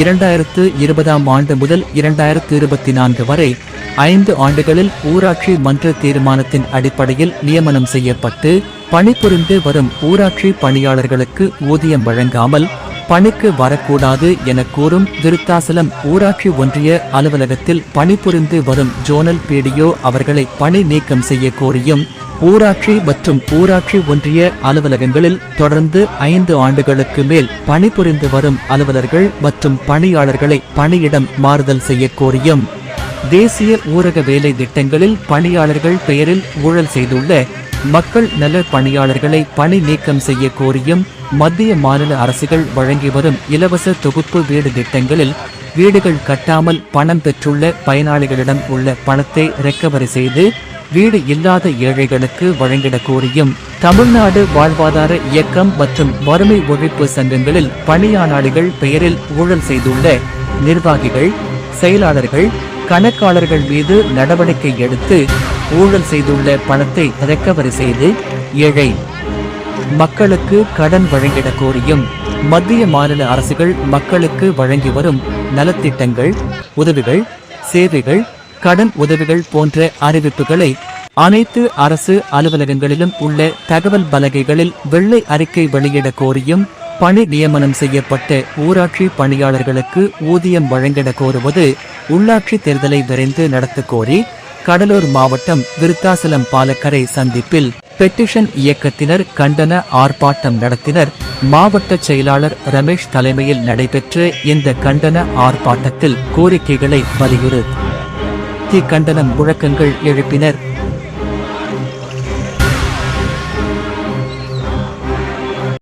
இரண்டாயிரத்து இருபதாம் ஆண்டு முதல் இரண்டாயிரத்து இருபத்தி நான்கு வரை ஐந்து ஆண்டுகளில் ஊராட்சி மன்ற தீர்மானத்தின் அடிப்படையில் நியமனம் செய்யப்பட்டு பணிபுரிந்து வரும் ஊராட்சி பணியாளர்களுக்கு ஊதியம் வழங்காமல் பணிக்கு வரக்கூடாது என கூறும் விருத்தாசலம் ஊராட்சி ஒன்றிய அலுவலகத்தில் பணிபுரிந்து வரும் ஜோனல் பிடிஓ அவர்களை பணி நீக்கம் செய்ய கோரியும் ஊராட்சி மற்றும் ஊராட்சி ஒன்றிய அலுவலகங்களில் தொடர்ந்து ஐந்து ஆண்டுகளுக்கு மேல் பணிபுரிந்து வரும் அலுவலர்கள் மற்றும் பணியாளர்களை பணியிடம் மாறுதல் செய்ய கோரியும். தேசிய ஊரக வேலை திட்டங்களில் பணியாளர்கள் பெயரில் ஊழல் செய்துள்ள மக்கள் நல பணியாளர்களை பணி நீக்கம் செய்ய கோரியும் மத்திய மாநில அரசுகள் வழங்கி வரும் இலவச தொகுப்பு வீடு திட்டங்களில் வீடுகள் கட்டாமல் பணம் பெற்றுள்ள பயனாளிகளிடம் உள்ள பணத்தை ரெக்கவரி செய்து வீடு இல்லாத ஏழைகளுக்கு வழங்கிட கோரியும் தமிழ்நாடு வாழ்வாதார இயக்கம் மற்றும் வறுமை ஒழிப்பு சங்கங்களில் பணியாளர்கள் பெயரில் ஊழல் செய்துள்ள நிர்வாகிகள் செயலாளர்கள் கணக்காளர்கள் மீது நடவடிக்கை எடுத்து ஊழல் செய்துள்ள பணத்தை ரெக்கவரி செய்து ஏழை மக்களுக்கு கடன் வழங்கிட கோரியும் மத்திய மாநில அரசுகள் மக்களுக்கு வழங்கி வரும் நலத்திட்டங்கள் உதவிகள் சேவைகள் கடன் உதவிகள் போன்ற அறிவிப்புகளை அனைத்து அரசு அலுவலகங்களிலும் உள்ள தகவல் பலகைகளில் வெள்ளை அறிக்கை வெளியிட கோரியும் பணி நியமனம் செய்யப்பட்ட ஊராட்சி பணியாளர்களுக்கு ஊதியம் வழங்கிட கோருவது உள்ளாட்சி தேர்தலை விரைந்து நடத்த கோரி கடலூர் மாவட்டம் விருத்தாசலம் பாலக்கரை சந்திப்பில் பெட்டிஷன் இயக்கத்தினர் கண்டன ஆர்ப்பாட்டம் நடத்தினர். மாவட்ட செயலாளர் ரமேஷ் தலைமையில் நடைபெற்ற இந்த கண்டன ஆர்ப்பாட்டத்தில் கோரிக்கைகளை வலியுறுத்தி கத்தி கண்டனம் முழக்கங்கள் எழுப்பினர்.